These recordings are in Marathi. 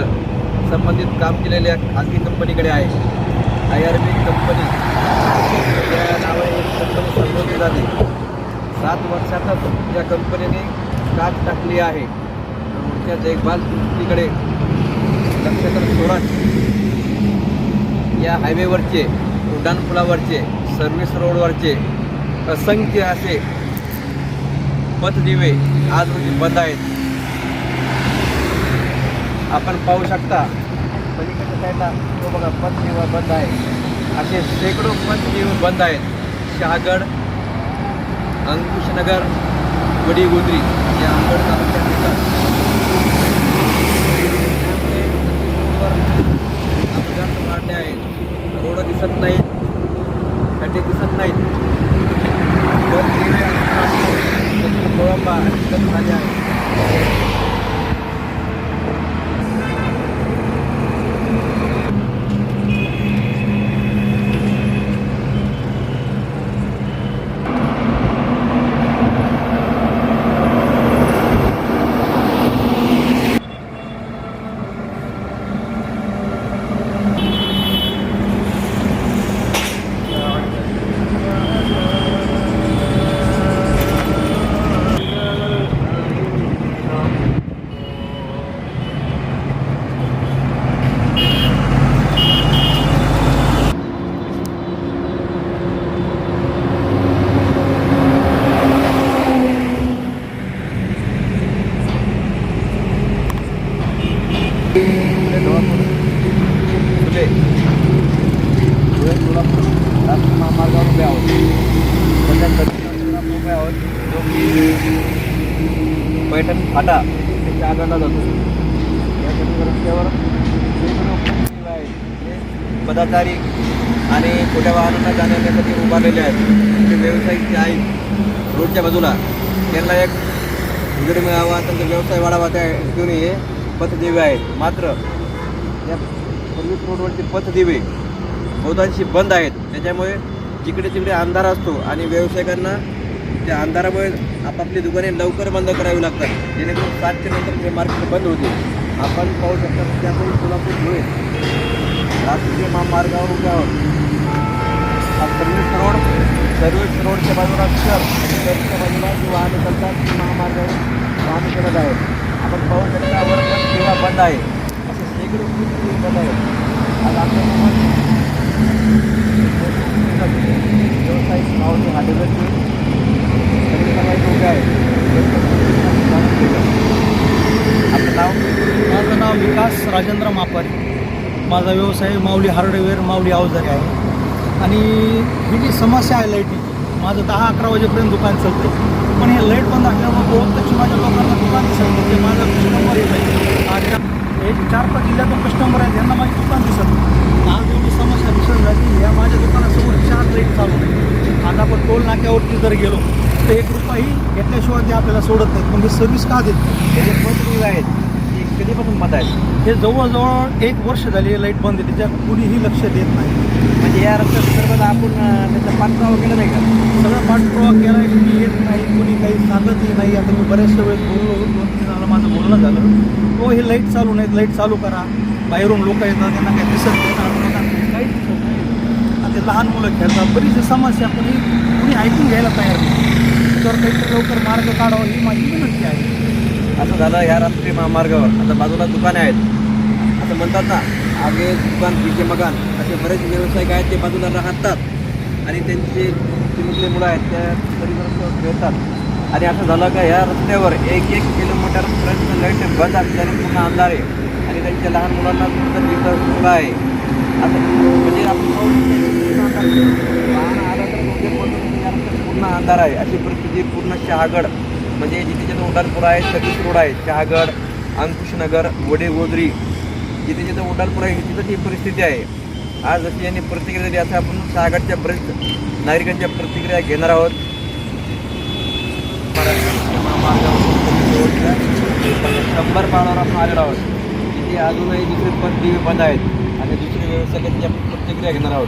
संबंधित काम केलेल्या खाजगी कंपनीकडे आहे. I R B company. या नावाने एक कंपनी संबोधली जाते. सात वर्षातच या कंपनीने काच टाकली आहे. रोडच्या देखभाल दुरुस्तीकडे लक्ष तर या हायवेवरचे उड्डाणपुलावरचे सर्व्हिस रोडवरचे असंख्य असे पथदिवे आज रोजी बंद आहेत. आपण पाहू शकता. पलीकडच्या साईडला तो बघा पथदिवा बंद आहे. असे शेकडो पथदिवे बंद आहेत. शहागड अंकुशनगर वडीगोद्री या अंबड तालुक्यात अपघात वाढले आहेत. रोड दिसत नाहीत. खड्डे दिसत नाहीत. खोळंबा झाले. आहे फुले डोळापूर फुले धुळे सोलापूर राष्ट्रीय महामार्गावर उभे आहोत सध्या कधी उभे आहोत जो की पैठण फाटा. त्यांच्या आगाला जातो. या रस्त्यावर पदाचारी आणि छोट्या वाहनांना जाण्यासाठी उभारलेले आहेत. जे व्यावसायिक जे आहेत. रोडच्या बाजूला. त्यांना एक उजेड मिळावा त्यांचा व्यवसाय वाढावा त्या हेतूने हे पथदिवे आहेत. मात्र या सर्व्हिस रोडवरचे पथदिवे बहुतांशी बंद आहेत. त्याच्यामुळे जिकडे तिकडे अंधार असतो आणि व्यावसायिकांना त्या अंधारामुळे आपापली दुकाने लवकर बंद करावी लागतात. जेणेकरून सातच्या नंतर हे मार्केट बंद होते आपण पाहू शकता त्यामुळे सोलापूर धुळे. राष्ट्रीय महामार्गावर उभ्यावर आहोत. सर्व्हिस रोड सर्व्हिस रोडच्या बाजूला शहर शहरच्या बाजूला जी वाहने चालतात ती महामार्गावर वाहने करत आहेत. आपण पाहू शकता वर पण सेवा बंद आहे. असे शेकडो खूप बंद आहेत. आज आपल्यासोबत राजेंद्र मापारी माझा व्यवसाय माऊली हार्डवेअर माऊली अवजारे आहे. आणि ही जी समस्या आहे लाईटची माझं दहा अकरा वाजेपर्यंत दुकान चालतं. पण हे लाइट बंद असल्यामुळे बहुतांशी माझ्या लोकांना दुकान दिसत नाही ते माझा कस्टमर येत आहे. आजच्या हे एक चार पाच जिल्ह्यातून कस्टमर आहे त्यांना माझी दुकान दिसत नाही. आज एवढी समस्या भीषण झाली या माझ्या दुकानासमोर चार लाइट चालू आहे आज आपण टोल नाक्यावरती जर गेलो तर एक रुपयाही घेतल्याशिवाय ते आपल्याला सोडत नाहीत. पण हे सर्व्हिस का देत नाही? हे आहेत कधीपासून बंद आहेत हे जवळजवळ एक वर्ष झाली लाइट बंद आहे. त्याच्यात कुणीही लक्ष देत नाही. म्हणजे या रस्त्या संदर्भात आपण अं, त्याचा पाठपुरावा केला नाही का? सगळं पाठपुरावा केला आहे. कुणी येत नाही कुणी काही सांगतही नाही. आता मी बऱ्याचशा वेळेस बोललो दोन तीन झालं माझं बोलणं झालं. हो हे लाइट चालू नाहीत. लाइट चालू करा. बाहेरून लोक येतात त्यांना काही दिसत नाही. लोकांना काहीच दिसत नाही. आणि ते लहान मुलं खेळतात. बरीचशी समस्या ही कुणी ऐकून घ्यायला तयार नाही. त्याच्यावर काहीतरी लवकर मार्ग काढावा ही माझी विनंती आहे. असं झालं ह्या राष्ट्रीय महामार्गावर. आता बाजूला दुकाने आहेत. असं म्हणतात ना आगे दुकान पीछे मकान. असे बरेच व्यावसायिक आहेत ते बाजूला राहतात. आणि त्यांचे चिमुकले मुलं आहेत त्या परिसरात खेळतात. आणि असं झालं का ह्या रस्त्यावर एक एक किलोमीटरपर्यंत लाइट बंद असल्याने पूर्ण अंधार. आहे आणि त्यांच्या लहान मुलांना सुद्धा मुलं आहे. असं म्हणजे आपण वाहन आलं तर पूर्ण अंधार आहे. अशी परिस्थिती पूर्ण शहागड. म्हणजे जिथे जिथे उड्डाणपूर आहे सतीश रोड आहे शहागड अंकुशनगर वडेगोदरी जिथे जिथे उड्डाणपूर आहे तिथं ही परिस्थिती आहे. आज जशी यांनी प्रतिक्रिया दिली असं आपण शहागडच्या बरेच नागरिकांच्या प्रतिक्रिया घेणार आहोत. शंभर पावलावर आपण आलेलो आहोत. तिथे अजूनही दुसरे पण दिवे बंद आहेत आणि दुसरे व्यवसायाच्या प्रतिक्रिया घेणार आहोत.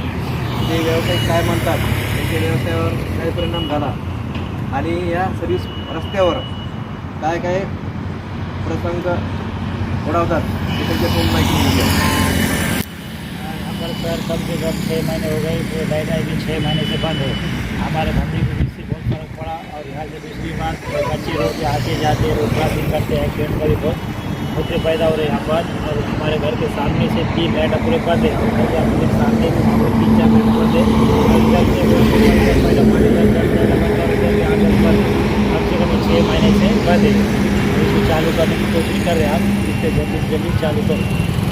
ते व्यावसायिक काय म्हणतात? त्यांच्या व्यवसायावर काय परिणाम झाला? आणि या सर्व्हिस रस्त्यावर काय काय प्रसंग ओढावतात ते त्यांच्या फोन माहिती घेऊया यहाँ सर कम से कम छः महीने हो गए तो लाइट आई भी छः महीने से बंद है। हमारे धंधे को इससे बहुत फर्क पड़ा और यहाँ से बिजली बात बच्चे लोग आते जाते रोजगार भी करते हैं पेड़ पर भी बहुत मुद्दे पैदा हो रहे हैं यहाँ पर और हमारे घर के सामने से तीन लाइट पूरे बंद है और घर के अपने सामने तीन चार लाइट है करके आगे पर कम से कम छः महीने से बंद है और इसको चालू करने की कोशिश कर रहे हैं आप जिससे जल्दी से जल्दी चालू करें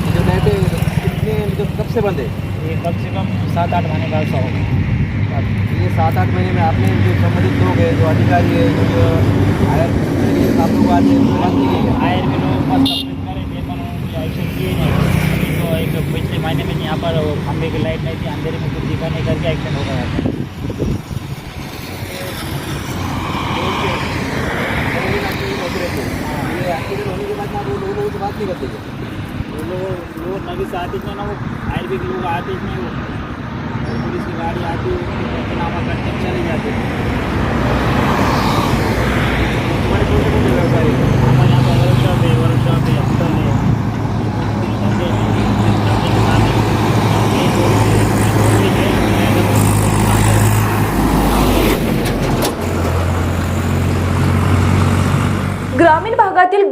जो लाइटें कितने मतलब कब से बंद है ये कम से कम सात आठ महीने का ऐसा होगा ये सात आठ महीने में आपने जो संबंधित लोग हैं जो अधिकारी है जो जो हायर आप लोग आते हैं तो बात की गई है आयर के लोग बस कंप्लीट करेंगे पर उन्होंने एक्शन किए नहीं अभी तो एक पिछले महीने में यहाँ पर वो खंभे की लाइट नहीं थी, अंधेरे में कुछ दिखा नहीं करके एक्सीडेंट हो गया था एक्सीडेंट होने के बाद वो लोगों से बात नहीं करते? वो लोग वो नदी से आते थे ना वो फायर के लोग आते थे वो पुलिस की गाड़ी आती है नामा करके चले जाते हमारे